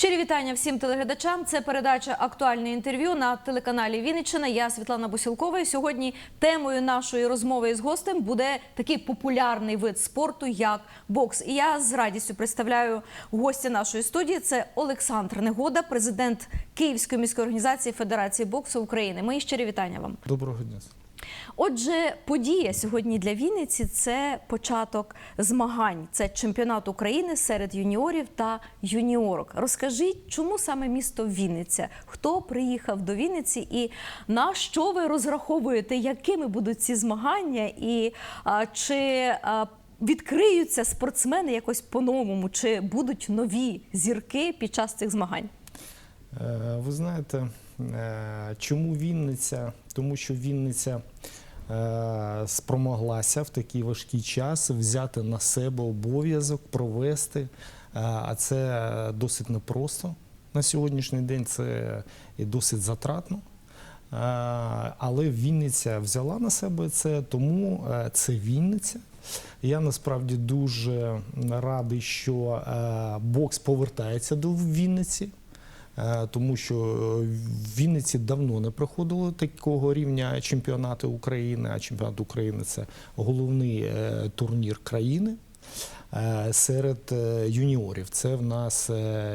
Щирі вітання всім телеглядачам. Це передача актуальне інтерв'ю на телеканалі Вінниччина. Я Світлана Босілкова. І сьогодні темою нашої розмови із гостем буде такий популярний вид спорту, як бокс. І я з радістю представляю гостя нашої студії. Це Олександр Негода, президент Київської міської організації Федерації боксу України. Мої щирі вітання вам. Доброго дня. Отже, подія сьогодні для Вінниці це початок змагань. Це чемпіонат України серед юніорів та юніорок. Розкажіть, чому саме місто Вінниця? Хто приїхав до Вінниці і на що ви розраховуєте, якими будуть ці змагання, і а, чи а, відкриються спортсмени якось по-новому, чи будуть нові зірки під час цих змагань? Е, Ви знаєте, е, чому Вінниця? Тому що Вінниця е, спромоглася в такий важкий час взяти на себе обов'язок провести, е, а це досить непросто на сьогоднішній день. Це і досить затратно. Е, Але Вінниця взяла на себе це, тому це Вінниця. Я насправді дуже радий, що бокс повертається до Вінниці. Е, Тому що е, в Вінниці давно не проходило такого рівня чемпіонату України, а чемпіонат України це головний е, турнір країни серед юніорів. Це в нас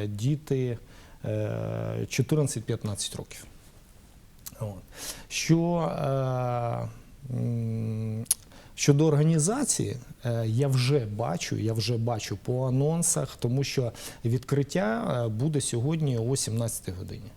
діти е, 14-15 років. Що щодо організації, е, я вже бачу, я вже бачу по анонсах, тому що відкриття е, буде сьогодні о 17 годині.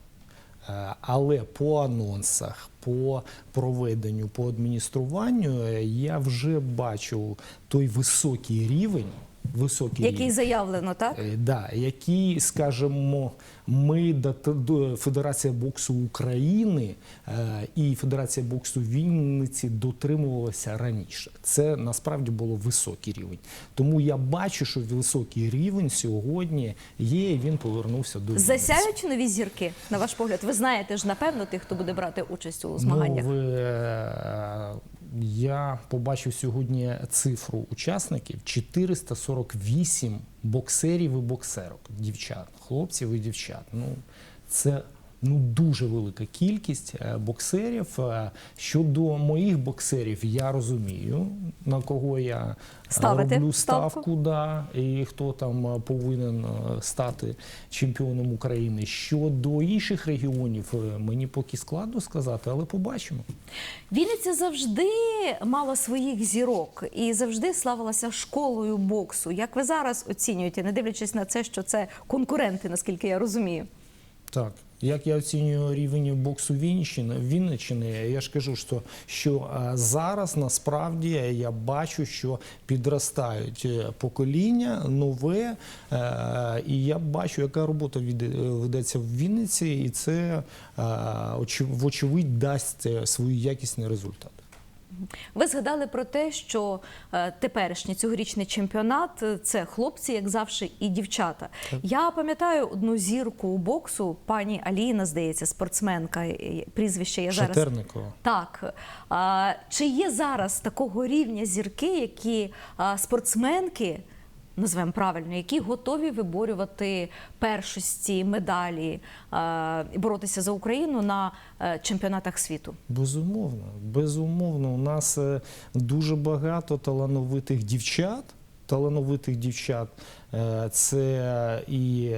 Е, Але по анонсах, по проведенню, по адмініструванню я вже бачу той високий рівень. Високий Який рівень. заявлено, так? Е, Да, які, скажімо, ми Федерація боксу України е, і Федерація боксу Вінниці дотримувалися раніше. Це насправді було високий рівень. Тому я бачу, що високий рівень сьогодні є, і він повернувся до. Засяють нові зірки, на ваш погляд? Ви знаєте ж, напевно, тих, хто буде брати участь у змаганнях. Ну, ви, е, я побачив сьогодні цифру учасників: 448 боксерів і боксерок, дівчат, хлопців і дівчат. Ну, це ну, дуже велика кількість е, боксерів. Е, Щодо моїх боксерів, я розумію, на кого я Ставите роблю ставку? ставку, да, і хто там е, повинен стати чемпіоном України. Щодо інших регіонів, мені поки складно сказати, але побачимо. Вінниця завжди мала своїх зірок і завжди славилася школою боксу. Як ви зараз оцінюєте, не дивлячись на це, що це конкуренти, наскільки я розумію? Так, як я оцінюю рівень боксу Вінниччини, Вінниччини, я ж кажу, що, що е, зараз насправді я бачу, що підростають е, покоління нове, е, і я бачу, яка робота ведеться в Вінниці, і це вочевидь дасть свої якісні якісний результат. Ви згадали про те, що е, теперішній цьогорічний чемпіонат е, це хлопці, як завжди, і дівчата. Я пам'ятаю одну зірку у боксу, пані Аліна, здається, спортсменка. Прізвище я зараз Шатерникова. Так. Чи є зараз такого рівня зірки, які спортсменки, назвемо правильно, які готові виборювати першості, медалі і боротися за Україну на е, чемпіонатах світу? Безумовно, безумовно, у нас е, дуже багато талановитих дівчат. Талановитих дівчат Е, це і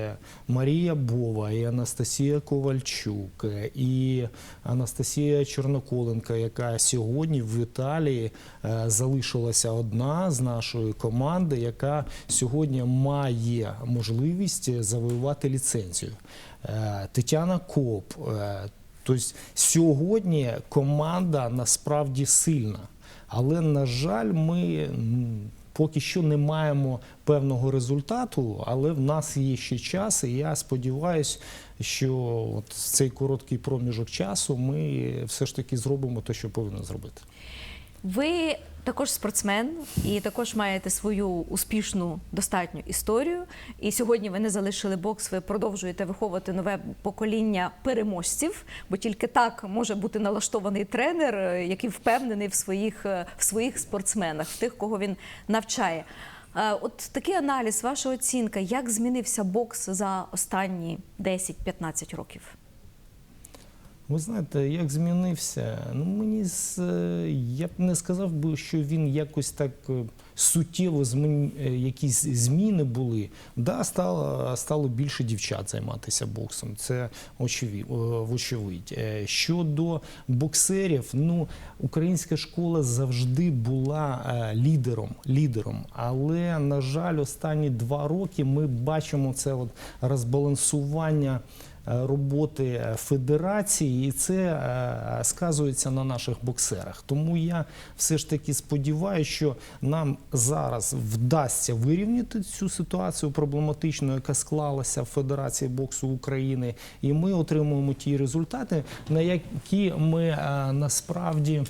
Марія Бова, і Анастасія Ковальчук, е, і Анастасія Чорноколенка, яка сьогодні в Італії е, залишилася одна з нашої команди, яка сьогодні має можливість завоювати ліцензію. Тетяна Коп. Тобто сьогодні команда насправді сильна, але на жаль, ми поки що не маємо певного результату, але в нас є ще час, і я сподіваюся, що от цей короткий проміжок часу ми все ж таки зробимо те, що повинні зробити. Ви також спортсмен і також маєте свою успішну достатню історію. І сьогодні ви не залишили бокс, ви продовжуєте виховувати нове покоління переможців, бо тільки так може бути налаштований тренер, е, який впевнений в своїх, е, в своїх спортсменах, в тих, кого він навчає. Е, От такий аналіз, ваша оцінка, як змінився бокс за останні 10-15 років? Ви знаєте, як змінився? Ну мені з е, я б не сказав би, що він якось так е, суттєво змін... е, якісь зміни були. Да, стало, стало більше дівчат займатися боксом. Це очевидь. вочевидь. Щодо боксерів, ну українська школа завжди була лідером, лідером. Але на жаль, останні два роки ми бачимо це от розбалансування роботи е, федерації, і це е, сказується на наших боксерах. Тому я все ж таки сподіваюся, що нам зараз вдасться вирівняти цю ситуацію проблематичну, яка склалася в Федерації боксу України, і ми отримуємо ті результати, на які ми е, насправді.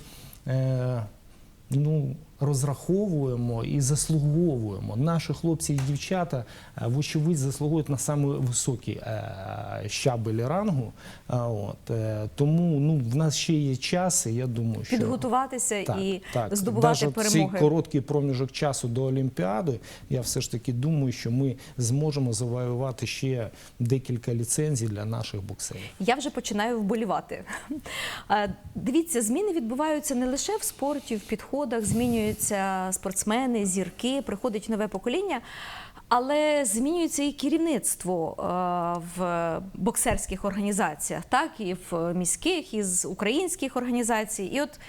Ну, розраховуємо і заслуговуємо. Наші хлопці і дівчата, е, вочевидь, заслуговують на саме високі е, щабелі рангу. А, От, е, тому ну, в нас ще є час, і я думаю, що Підготуватися і так. здобувати Даже перемоги. цей короткий проміжок часу до Олімпіади, я все ж таки думаю, що ми зможемо завоювати ще декілька ліцензій для наших боксерів. Я вже починаю вболівати. Е, Дивіться, зміни відбуваються не лише в спорті, в підходах, змінюються спортсмени, зірки, приходить нове покоління. Але змінюється і керівництво е, в боксерських організаціях, так і в міських, і з українських організацій. І от,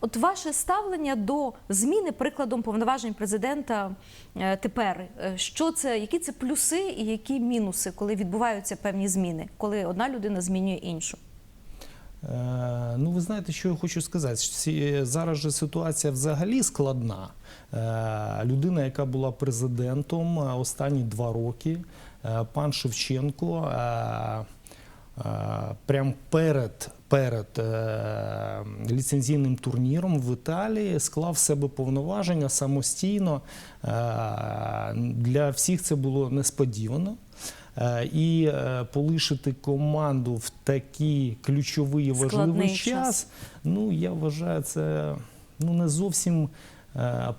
от ваше ставлення до зміни прикладом повноважень президента е, тепер. Е, Що це, які це плюси і які мінуси, коли відбуваються певні зміни, коли одна людина змінює іншу? Е, Ну, ви знаєте, що я хочу сказати. Зараз же ситуація взагалі складна. Е, Людина, яка була президентом е, останні два роки, пан Шевченко, прямо перед, перед ліцензійним турніром в Італії склав себе повноваження самостійно. Для всіх це було несподівано. Е, І е, полишити команду в такий ключовий і важливий час, час. ну я вважаю, це ну не зовсім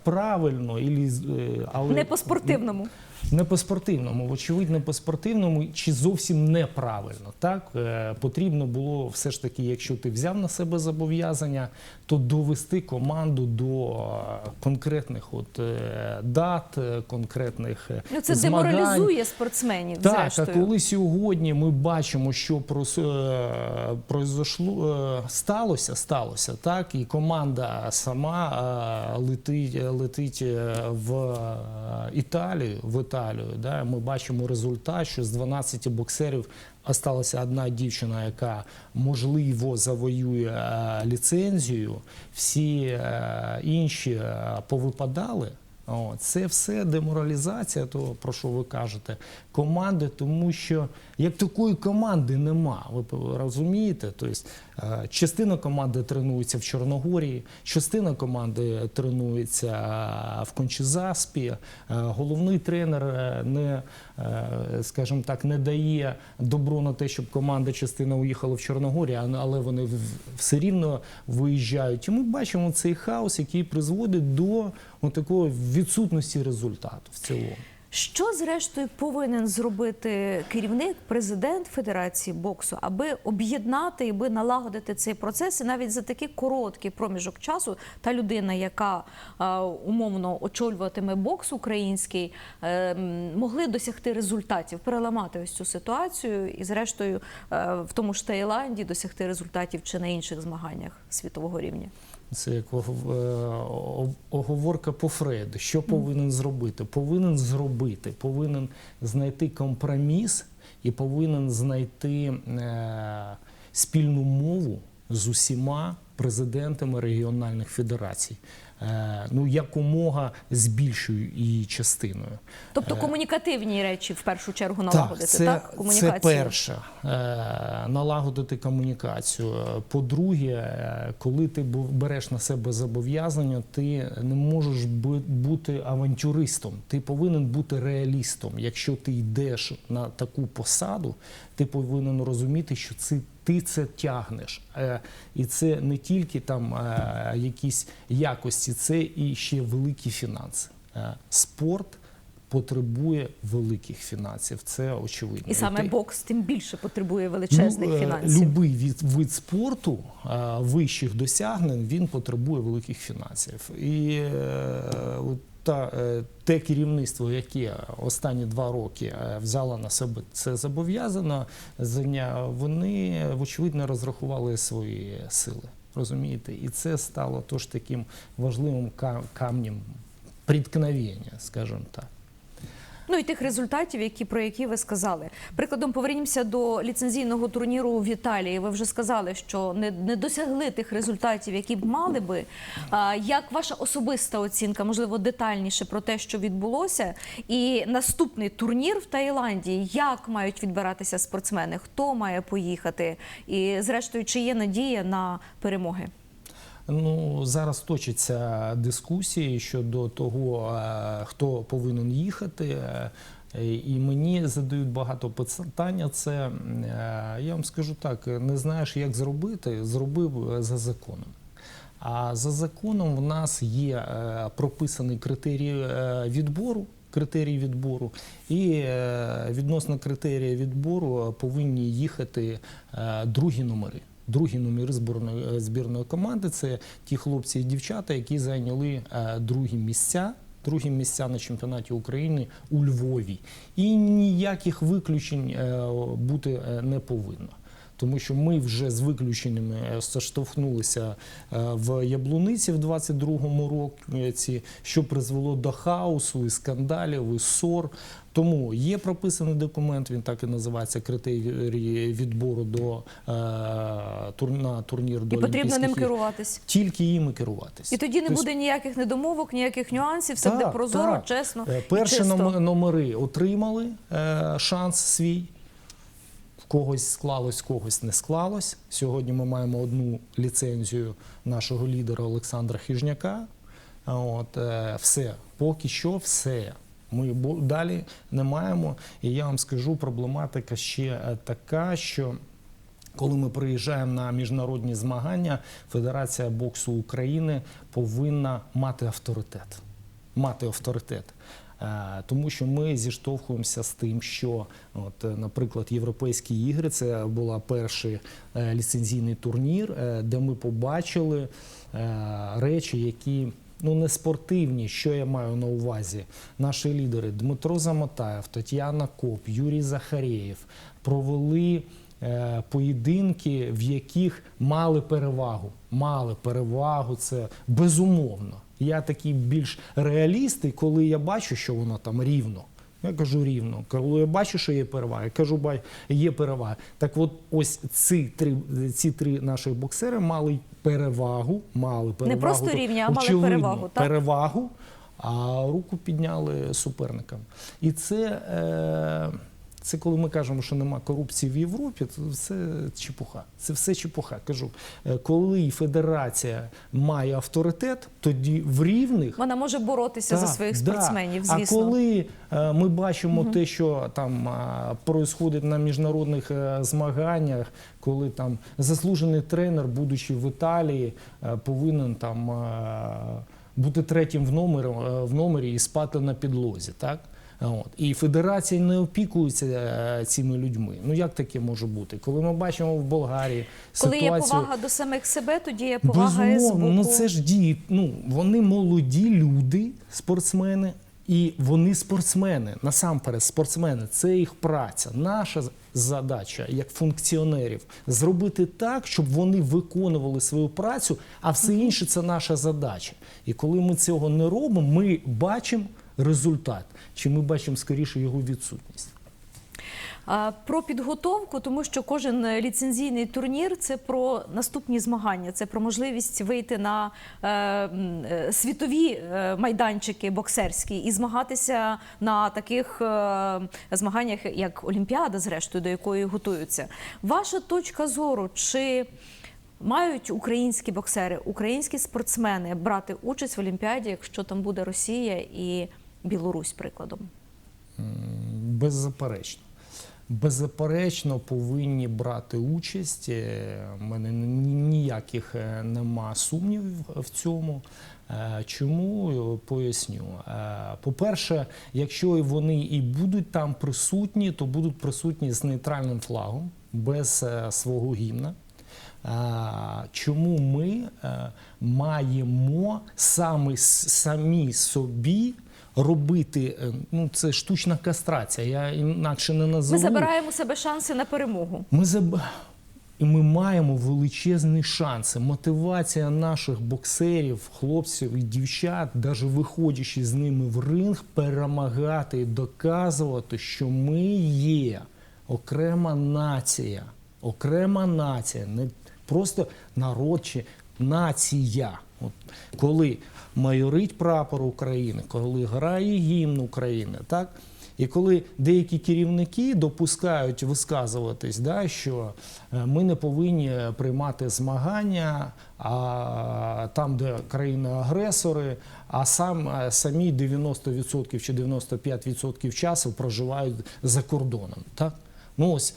правильно, ілі, з- е, але Не по спортивному. не по спортивному, вочевидь, не по спортивному чи зовсім неправильно. Так Е, потрібно було все ж таки, якщо ти взяв на себе зобов'язання, то довести команду до е, конкретних от е, дат, е, конкретних е, Ну, це змагань. деморалізує спортсменів. Так, зрештою. а коли сьогодні ми бачимо, що е, произошло, е, сталося, сталося, так, і команда сама е, летить, летить е, в е, Італію, в Італію. Да, ми бачимо результат, що з 12 боксерів осталася одна дівчина, яка можливо завоює е, ліцензію. Всі е, інші е, повипадали. Це все деморалізація, того, про що ви кажете, команди, тому що як такої команди нема. Ви розумієте? Тобто, е, частина команди тренується в Чорногорії, частина команди тренується е, в Кончезаспі. Е, Головний тренер е, не, е, скажімо так, не дає добро на те, щоб команда частина уїхала в Чорногорію, але вони все рівно виїжджають. І ми бачимо цей хаос, який призводить до такої відсутності результату в цілому. Що зрештою повинен зробити керівник, президент Федерації боксу, аби об'єднати і аби налагодити цей процес, і навіть за такий короткий проміжок часу та людина, яка е, умовно очолюватиме бокс український, е, могли досягти результатів, переламати ось цю ситуацію, і зрештою е, в тому ж Таїланді досягти результатів чи на інших змаганнях світового рівня. Це як е, оговорка по Фрейду. Що повинен зробити? Повинен зробити, повинен знайти компроміс і повинен знайти е, спільну мову з усіма президентами регіональних федерацій. Е, ну, якомога з більшою її частиною. Тобто комунікативні речі в першу чергу налагодити, Так, це, так? це перше е, налагодити комунікацію. Е, По-друге, е, коли ти береш на себе зобов'язання, ти не можеш бути авантюристом. Ти повинен бути реалістом. Якщо ти йдеш на таку посаду, ти повинен розуміти, що це ти це тягнеш. Е, І це не тільки там е, якісь якості, це і ще великі фінанси. Е, Спорт потребує великих фінансів. Це очевидно. І саме бокс тим більше потребує величезних Ну, фінансів. Любий від, вид спорту вищих досягнень він потребує великих фінансів. І от та, е, те керівництво, яке останні два роки е, взяло на себе це зобов'язано, зайня- вони вочевидь не розрахували свої сили. Розумієте? І це стало тож таким важливим ка- камнем приткновення, скажімо так. Ну і тих результатів, які про які ви сказали. Прикладом повернімося до ліцензійного турніру в Італії. Ви вже сказали, що не, не досягли тих результатів, які б мали би. А, як ваша особиста оцінка, можливо, детальніше про те, що відбулося, і наступний турнір в Таїланді, як мають відбиратися спортсмени, хто має поїхати, і зрештою, чи є надія на перемоги? Ну зараз точаться дискусії щодо того, е, хто повинен їхати. Е, І мені задають багато питання. Це е, я вам скажу так: не знаєш, як зробити, зробив за законом. А за законом в нас є прописаний критерій відбору. Критерій відбору, і відносно критерія відбору повинні їхати другі номери. Другі номери збірної, е, збірної команди це ті хлопці і дівчата, які зайняли е, другі місця. Другі місця на чемпіонаті України у Львові. І ніяких виключень е, бути не повинно. Тому що ми вже з виключеннями е, заштовхнулися е, в Яблуниці в 22-му році, що призвело до хаосу і скандалів, і ссор. Тому є прописаний документ, він так і називається критерії відбору до е, тур, на турнір до І потрібно ним керуватись. Тільки їм і керуватися. І тоді не Тобто, буде ніяких недомовок, ніяких нюансів, все буде прозоро, так. чесно. Е, і чисто. номери отримали е, шанс свій. В когось склалось, в когось не склалось. Сьогодні ми маємо одну ліцензію нашого лідера Олександра Хижняка. От, е, все, поки що все. Ми далі не маємо. І я вам скажу, проблематика ще е, така, що коли ми приїжджаємо на міжнародні змагання, Федерація боксу України повинна мати авторитет. Мати авторитет. Е, Тому що ми зіштовхуємося з тим, що, от, наприклад, Європейські ігри це була перший е, ліцензійний турнір, е, де ми побачили речі, які ну не спортивні. Що я маю на увазі? Наші лідери Дмитро Замотаєв, Тетяна Коп, Юрій Захарєєв провели е, поєдинки, в яких мали перевагу. Мали перевагу, це безумовно. Я такий більш реаліст, і коли я бачу, що воно там рівно. Я кажу рівно. Коли я бачу, що є перевага, я кажу, «Бай, є перевага. Так от ось ці три, ці три наших боксери мали перевагу, мали перевагу. просто рівня, а мали перевагу, так? перевагу, а руку підняли суперникам. І це, е, це коли ми кажемо, що нема корупції в Європі, то це чепуха. Це все чепуха. Кажу, Е, коли федерація має авторитет, тоді в рівних. Вона може боротися за Так, своїх да. спортсменів, звісно. А коли е, ми бачимо те, що там е, происходить на міжнародних змаганнях, коли там заслужений тренер, будучи в Італії, повинен там бути третім в номері, в номері і спати на підлозі, так? От. І федерація не опікується е, цими людьми. Ну як таке може бути? Коли ми бачимо в Болгарії Коли є повага до самих себе, тоді є повага і з боку. Безумовно, ну це ж дії. Ну вони молоді люди, спортсмени, і вони спортсмени. Насамперед, спортсмени це їх праця. Наша задача як функціонерів зробити так, щоб вони виконували свою працю, а все інше це наша задача. І коли ми цього не робимо, ми бачимо результат, чи ми бачимо скоріше його відсутність. Про підготовку, тому що кожен е, ліцензійний турнір це про наступні змагання, це про можливість вийти на е, е, світові е, майданчики боксерські і змагатися на таких е, змаганнях, як Олімпіада, зрештою, до якої готуються. Ваша точка зору, чи мають українські боксери, українські спортсмени брати участь в Олімпіаді, якщо там буде Росія і Білорусь, прикладом? Беззаперечно. беззаперечно повинні брати участь. Е, У мене ніяких е, нема сумнівів в цьому. Е, Чому Е, поясню? Е, По-перше, якщо вони і будуть там присутні, то будуть присутні з нейтральним флагом, без е, свого гімна. Чому ми е, маємо самі собі робити? е, Ну це штучна кастрація. Я інакше не назову. Ми забираємо себе шанси на перемогу. Ми заб... І ми маємо величезні шанси. Мотивація наших боксерів, хлопців і дівчат, навіть виходячи з ними в ринг, перемагати і доказувати, що ми є окрема нація. Окрема нація, не просто народ чи нація. От коли майорить прапор України, коли грає гімн України, так? І коли деякі керівники допускають висказуватись, да, що е, ми не повинні приймати змагання а, там, де країни-агресори, а сам, е, самі 90% чи 95% часу проживають за кордоном. Так? Ну, ось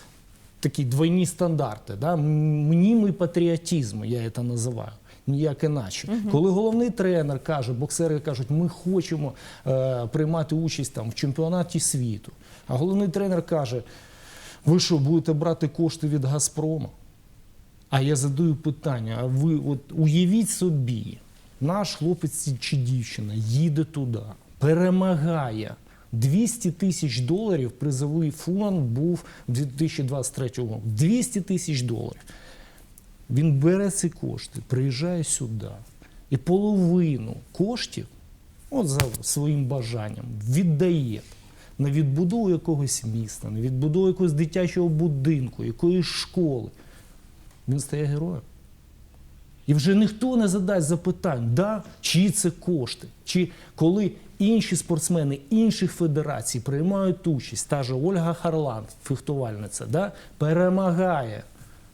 такі двойні стандарти. Да? М- Мнімий патріотизм, я це називаю. Ніяк іначе. Коли головний тренер каже, боксери кажуть, ми хочемо е, приймати участь там в чемпіонаті світу. А головний тренер каже: ви що, будете брати кошти від Газпрома? А я задаю питання: а ви от уявіть собі, наш хлопець чи дівчина їде туди, перемагає. 200 тисяч доларів призовий фонд був у 2023 році. 200 тисяч доларів. Він бере ці кошти, приїжджає сюди і половину коштів, от за своїм бажанням, віддає на відбудову якогось міста, на відбудову якогось дитячого будинку, якоїсь школи. Він стає героєм. І вже ніхто не задасть запитань, да, чиї це кошти. Чи коли інші спортсмени інших федерацій приймають участь, та же Ольга Харлан, фехтувальниця, да, перемагає,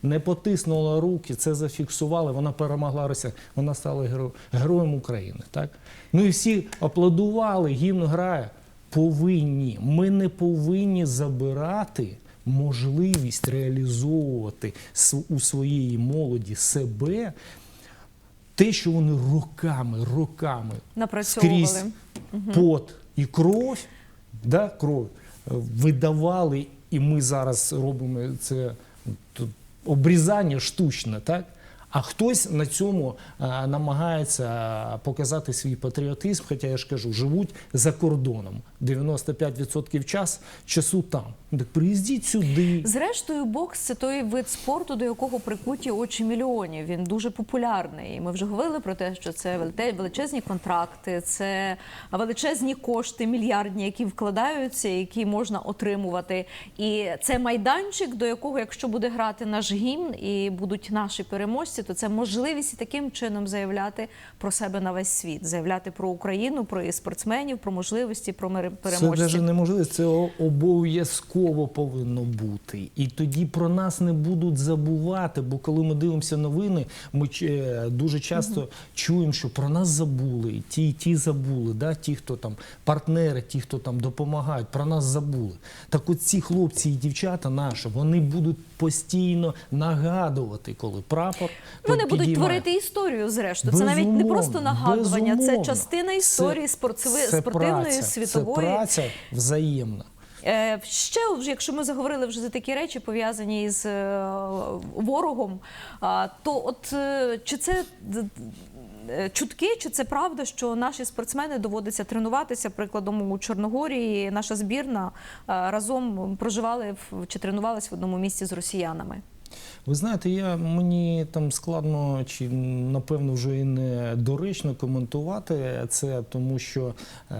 не потиснула руки, це зафіксували, вона перемогла Росію, вона стала геро- героєм України. Так? Ну і всі аплодували, гімн грає. Повинні. Ми не повинні забирати можливість реалізовувати у своїй молоді себе те, що вони роками, роками скрізь пот і кров, да, кров е, видавали, і ми зараз робимо це обрізання штучне, так? А хтось на цьому а, намагається показати свій патріотизм, хоча я ж кажу, живуть за кордоном. 95% час, часу там. Так приїздіть сюди. Зрештою, бокс це той вид спорту, до якого прикуті очі мільйонів. Він дуже популярний. І Ми вже говорили про те, що це величезні контракти, це величезні кошти, мільярдні, які вкладаються, які можна отримувати. І це майданчик, до якого, якщо буде грати наш гімн і будуть наші переможці, то це можливість і таким чином заявляти про себе на весь світ, заявляти про Україну, про її спортсменів, про можливості, про мири- Це переможців. навіть неможливо, це о- обов'язково повинно бути. І тоді про нас не будуть забувати. Бо коли ми дивимося новини, ми е, дуже часто чуємо, що про нас забули, ті, і ті забули, да? ті, хто там партнери, ті, хто там допомагають, про нас забули. Так от ці хлопці і дівчата наші, вони будуть постійно нагадувати, коли прапор. Вони будуть творити історію, зрештою. Це навіть не просто Безумовно, нагадування, це частина історії це спортивної праця, світової. Це праця взаємна. Е, Ще, якщо ми заговорили вже за такі речі, пов'язані з е, ворогом, то от е, чи це чутки, чи це правда, що наші спортсмени доводиться тренуватися? Прикладом у Чорногорії наша збірна разом проживали чи тренувалися в одному місці з росіянами. Ви знаєте, я мені там складно чи напевно вже і не доречно коментувати це, тому що е,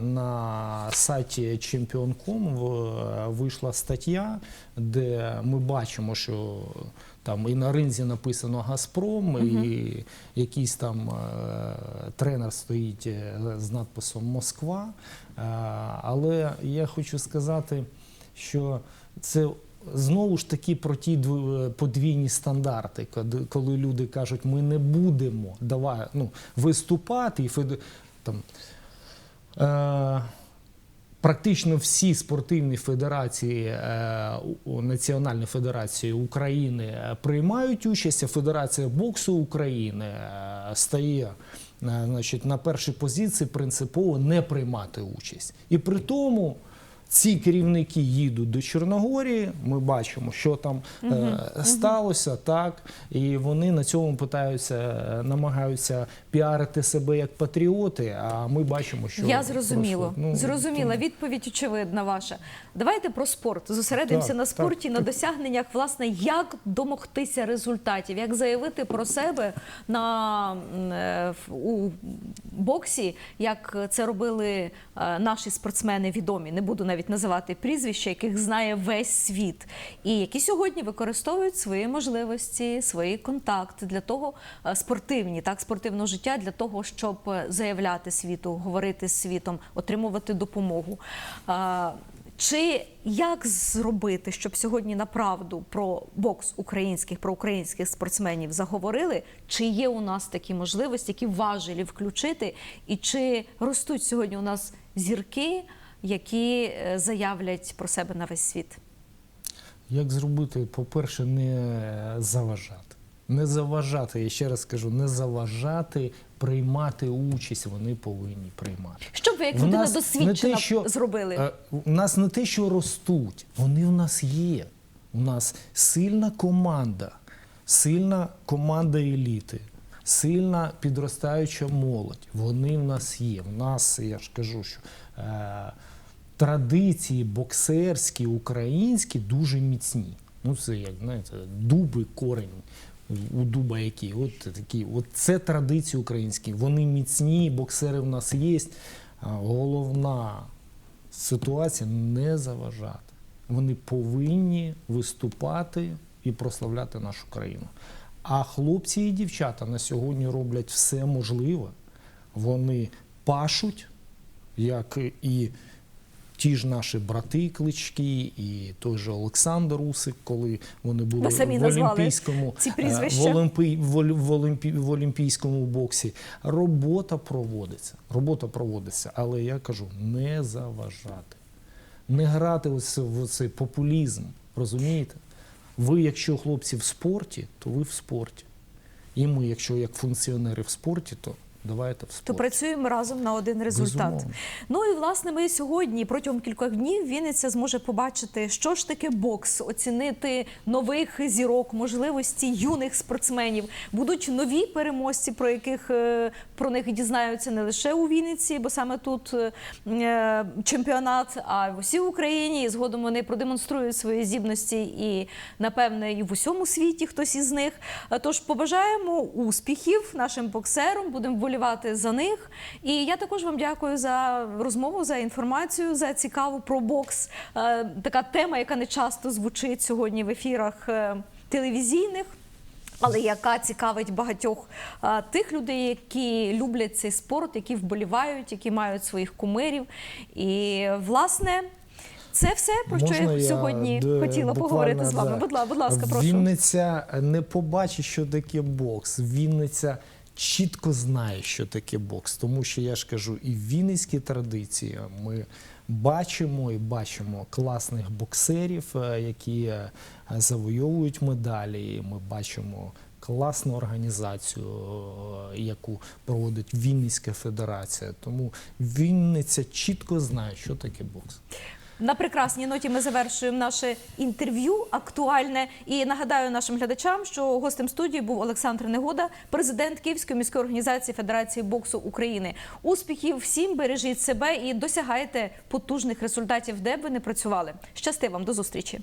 на сайті Champion.com в- вийшла стаття, де ми бачимо, що там і на ринзі написано Газпром, і якийсь там е, тренер стоїть е, з надписом Москва. Е, але я хочу сказати, що це знову ж таки про ті дв- подвійні стандарти, коли- люди кажуть, ми не будемо давай, ну, виступати і там, е, Практично всі спортивні федерації, е, Національної федерації України е, приймають участь. а Федерація боксу України е, стає е, значить, на першій позиції принципово не приймати участь. І при тому ці керівники їдуть до Чорногорії. Ми бачимо, що там е, сталося, так і вони на цьому питаються, намагаються піарити себе як патріоти. А ми бачимо, що Я зрозуміла. просто, ну, Зрозуміла. Відповідь очевидна ваша. Давайте про спорт. Зосередимося Так, на спорті, так, на досягненнях, власне, як домогтися результатів, як заявити про себе на е, у боксі, як це робили е, наші спортсмени відомі. Не буду навіть називати прізвища, яких знає весь світ, і які сьогодні використовують свої можливості, свої контакти для того, е, спортивні, так спортивного життя для того, щоб е, заявляти світу, говорити з світом, отримувати допомогу. Е, Чи як зробити, щоб сьогодні направду про бокс українських, про українських спортсменів заговорили? Чи є у нас такі можливості, які важелі включити? І чи ростуть сьогодні у нас зірки, які е, заявлять про себе на весь світ? Як зробити, по-перше, не заважати. Не заважати, я ще раз скажу, не заважати приймати участь, вони повинні приймати. Що б ви як людина досвідчена те, що, зробили? е, У нас не те, що ростуть, вони в нас є. У нас сильна команда, сильна команда еліти, сильна підростаюча молодь. Вони в нас є. В нас, я ж кажу, що е, традиції боксерські, українські дуже міцні. Ну, це як знаєте, дуби корень у дуба який. От такі, от це традиції українські. Вони міцні, боксери в нас є. Головна ситуація не заважати. Вони повинні виступати і прославляти нашу країну. А хлопці і дівчата на сьогодні роблять все можливе. Вони пашуть, як і ті ж наші брати клички, і той же Олександр Усик, коли вони були в Олімпійському ці е, в, Олімпі, в, Олімпі, в Олімпійському боксі. Робота проводиться. Робота проводиться, але я кажу, не заважати. Не грати ось в цей популізм. Розумієте? Ви, якщо хлопці в спорті, то ви в спорті. І ми, якщо як функціонери в спорті, то давайте в спорті. То працюємо разом на один результат. Безумовно. Ну і власне ми сьогодні протягом кількох днів Вінниця зможе побачити, що ж таке бокс, оцінити нових зірок, можливості юних спортсменів. Будуть нові переможці, про яких е, про них дізнаються не лише у Вінниці, бо саме тут е, чемпіонат, а й в усій Україні. І згодом вони продемонструють свої здібності і напевне і в усьому світі хтось із них. Тож побажаємо успіхів нашим боксерам, будемо вболівати за них. І я також вам дякую за розмову, за інформацію, за цікаву про бокс. Е, Така тема, яка не часто звучить сьогодні в ефірах е, телевізійних. Але яка цікавить багатьох а, тих людей, які люблять цей спорт, які вболівають, які мають своїх кумирів. І власне це все про що Можна я сьогодні хотіла поговорити з вами. да. Будь будь ласка, прошу. Вінниця не побачить, що таке бокс. Вінниця чітко знає, що таке бокс. Тому що я ж кажу, і в вінницькій традиції ми бачимо і бачимо класних боксерів, е, які е, завойовують медалі. Ми бачимо. Класну організацію, е, яку проводить Вінницька федерація. Тому Вінниця чітко знає, що таке бокс. На прекрасній ноті ми завершуємо наше інтерв'ю актуальне. І нагадаю нашим глядачам, що гостем студії був Олександр Негода, президент Київської міської організації Федерації боксу України. Успіхів всім, бережіть себе і досягайте потужних результатів, де б ви не працювали. Щасти вам, до зустрічі.